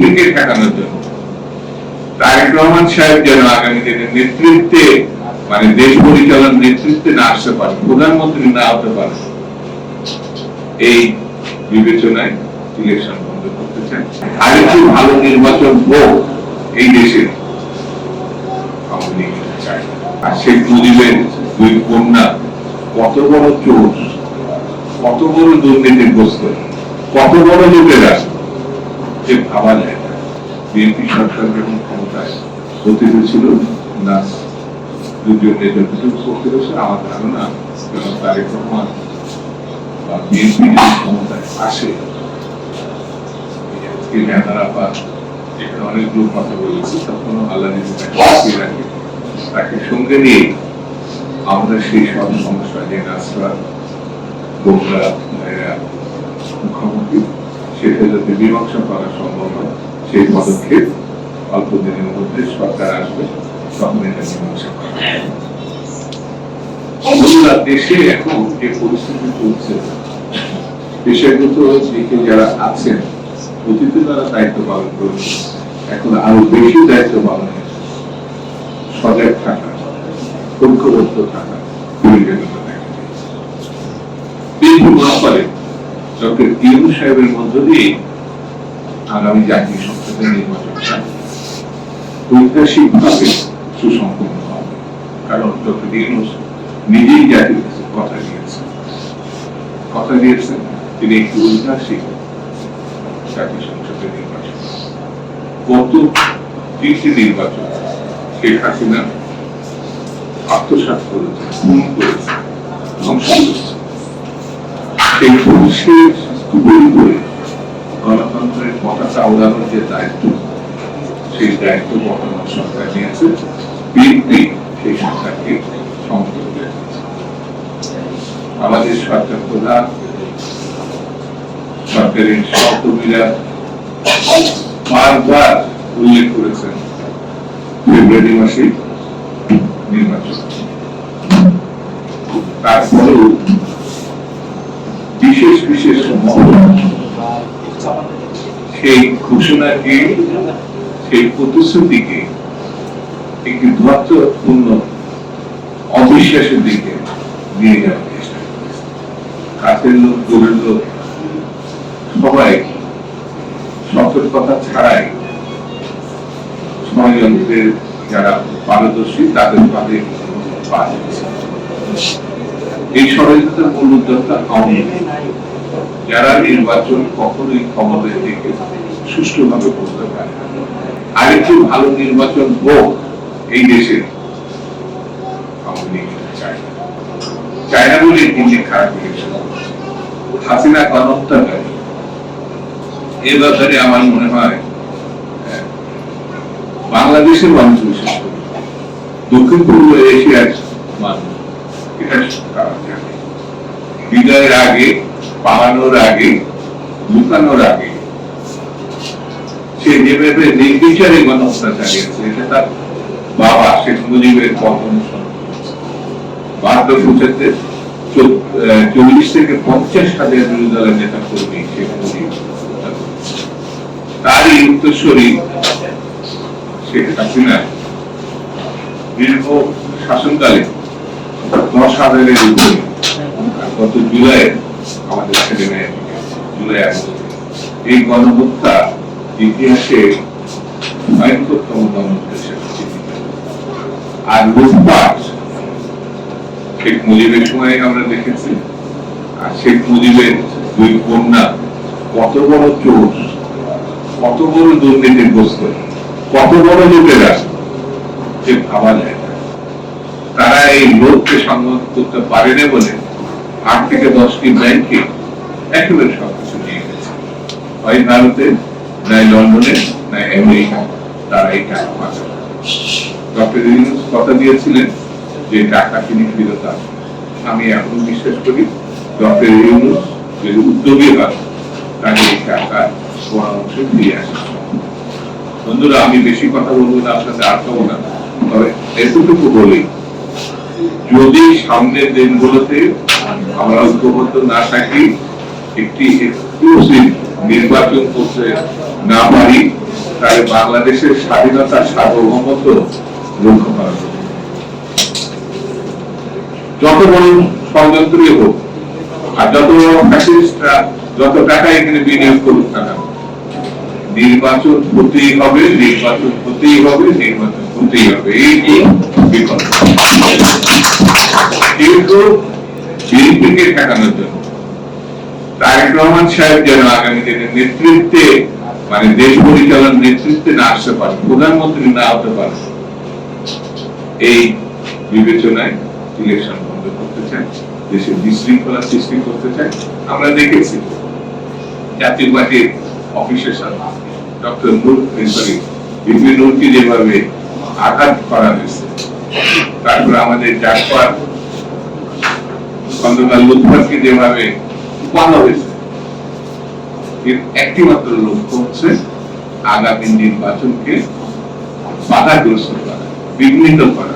বিএনপিকে ঠেকানোর জন্য। তারেক রহমান সাহেব যেন আগামী দিনে নেতৃত্বে মানে দেশ পরিচালনার নেতৃত্বে না আসতে পারে, প্রধানমন্ত্রী না হতে পারে, এই বিবেচনায় ইলেকশন বন্ধ করতে আরেকটু ভালো নির্বাচন হোক এই। আর শেখ মুজিবের দুই কন্যা কত বড় চোর, কত বড় দুর্নীতিগ্রস্ত, কত বড় লোকেরা যে ভাবা যায় না। বিএনপি সরকার যখন ক্ষমতায় অতীত ছিল না দুজনের যতটুকু করতে হয়েছে আমার ধারণা যখন তারেক রহমান বা বিএনপি ক্ষমতায় আসে নেতারা বা কথা বলেছে, তখনও আল্লাহ যদি তাকে সঙ্গে নিয়ে সেই সব সমস্যা যে নাসরা মুখোমুখি সেটা যাতে মীমাংসা করা সম্ভব হয় সেই পদক্ষেপ অল্প দিনের মধ্যে সরকার আসবে। তখন এটা মীমাংসা করা দেশে এখন যে পরিস্থিতি চলছে দিকে যারা আছেন, অতীতে তারা দায়িত্ব পালন করেছে এখন আরও বেশি দায়িত্ব পালনের সজাগ থাকা, ঐক্যবদ্ধ থাকা ডক্টর ইউনু সাহেবের মধ্য দিয়ে আগামী জাতীয় সংসদের নির্বাচনটা ঐতিহাসিক ভাবে সুসম্পন্ন হবে। কারণ ডক্টর ইউনুস নিজেই জাতির কাছে কথা দিয়েছেন। কথা দিয়েছেন, তিনি একটি ঐতিহাসিক জাতীয় সংসদের নির্বাচন। গত তিনটি নির্বাচন শেখ হাসিনা আত্মসাৎ করেছে খুন করেছে ধ্বংস করেছে সেই পুরুষের তৈরি গণতন্ত্রের পতাকা উড়ানোর যে দায়িত্ব, সেই দায়িত্ব বর্তমান সরকার নিয়েছে। বিএনপি সেই সরকারকে সমর্থন আমাদের সরকার প্রধান, সরকারের সহকর্মীরা বারবার উল্লেখ করেছেন ফেব্রুয়ারি মাসে নির্বাচন। তারপরেও বিশেষ বিশেষ সেই ঘোষণাকে, সেই প্রতিশ্রুতিকে, একটি ধৈর্যপূর্ণ, অবিশ্বাসের দিকে নিয়ে যাওয়ার চেষ্টা কাছের লোক, দূরের লোক, সবাই সতর্কতা ছাড়াই ষড়যন্ত্রের যারা পারদর্শী, তাদের পাতে পা দিয়েছে। এই ষড়যন্ত্রের মূল উদ্যোক্তা আওয়ামী। যারা নির্বাচন কখনোই ক্ষমতায় থেকে সুষ্ঠুভাবে করতে পারে। আরেকটু ভালো নির্বাচন হোক এই দেশে আওয়ামী চায় না। চায় না বলে দিল্লি খারাপ হাসিনা গণহত্যাকারী এ ব্যাপারে আমার মনে হয় বাংলাদেশের মানুষ বিশেষ করে দক্ষিণ পূর্ব এশিয়ার মানুষ এটা আগে, পালানোর আগে, লুকানোর আগে, সে যেভাবে নির্বিচারে চালিয়েছে তার বাবা শেখ মুজিবের চল্লিশ থেকে পঞ্চাশ হাজার বিরোধী দলের নেতা কর্মী শেখ মুজিব তারই হাসিনা। দীর্ঘ শাসনকালে হাজারের উপরে গত জুলাই আমাদের ছেলে মেয়ে জুলাই এই গণহত্যা ইতিহাসে ভয়ঙ্করতম গণহত্যা আর লুটপাট শেখ মুজিবের সময় আমরা দেখেছি আর শেখ মুজিবের দুই কন্যা কত বড় চোর কত বড় দুর্নীতিগ্রস্ত কত বড় লোকেরা যে ভাবা যায়। এই লোককে সংগ্রহ করতে পারে না বলে আট থেকে দশটি ব্যাংকে একেবারে সবকিছু নিয়ে গেছে। হয় ভারতে নাই লন্ডনে নাই আমেরিকা তারা এই টাকা পাচার ডক্টর ইউনুস কথা দিয়েছিলেন যে টাকা তিনি ফেরত আসবেন আমি এখন বিশ্বাস করি ডক্টর ইউনুস যদি উদ্যোগী হয় তাহলে এই টাকা অংশে ফিরে আসা বন্ধুরা, আমি বেশি কথা বলব না, আপনাদের আর পাবো না তবে এতটুকু বলি যদি সামনের দিনগুলোতে আমরা ঐক্যবদ্ধ না থাকি, একটি এক্সক্লুসিভ নির্বাচন করতে না পারি, তাহলে বাংলাদেশের স্বাধীনতা সার্বভৌমত্ব রক্ষা করা যত বড় ষড়যন্ত্রই হোক, আর যত ফ্যাসিস্টরা যত টাকা এখানে বিনিয়োগ করুক না নির্বাচন হতেই হবে, নির্বাচন হতেই হবে, নির্বাচন হতেই হবে। এই বিকল্প। কিন্তু বিএনপিকে ঠেকানোর জন্য তারেক রহমান সাহেব যেন আগামী দিনের নেতৃত্বে মানে দেশ নেতৃত্বে না আসতে পারে, প্রধানমন্ত্রী না হতে পারে, এই বিবেচনায় ইলেকশন বন্ধ করতে চায় দেশে বিশৃঙ্খলা সৃষ্টি করতে চায়। আমরা দেখেছি জাতীয় পার্টির অফিসের সাথে ডক্টর নূর সরি বিপি নূরকে যেভাবে আঘাত করা হয়েছে, তারপরে আমাদের জাটপার খন্দকার লুৎফারকে যেভাবে কোপানো হয়েছে, এর একটি মাত্র লক্ষ্য হচ্ছে আগামী নির্বাচনকে বাধাগ্রস্ত করা, বিঘ্নিত করা।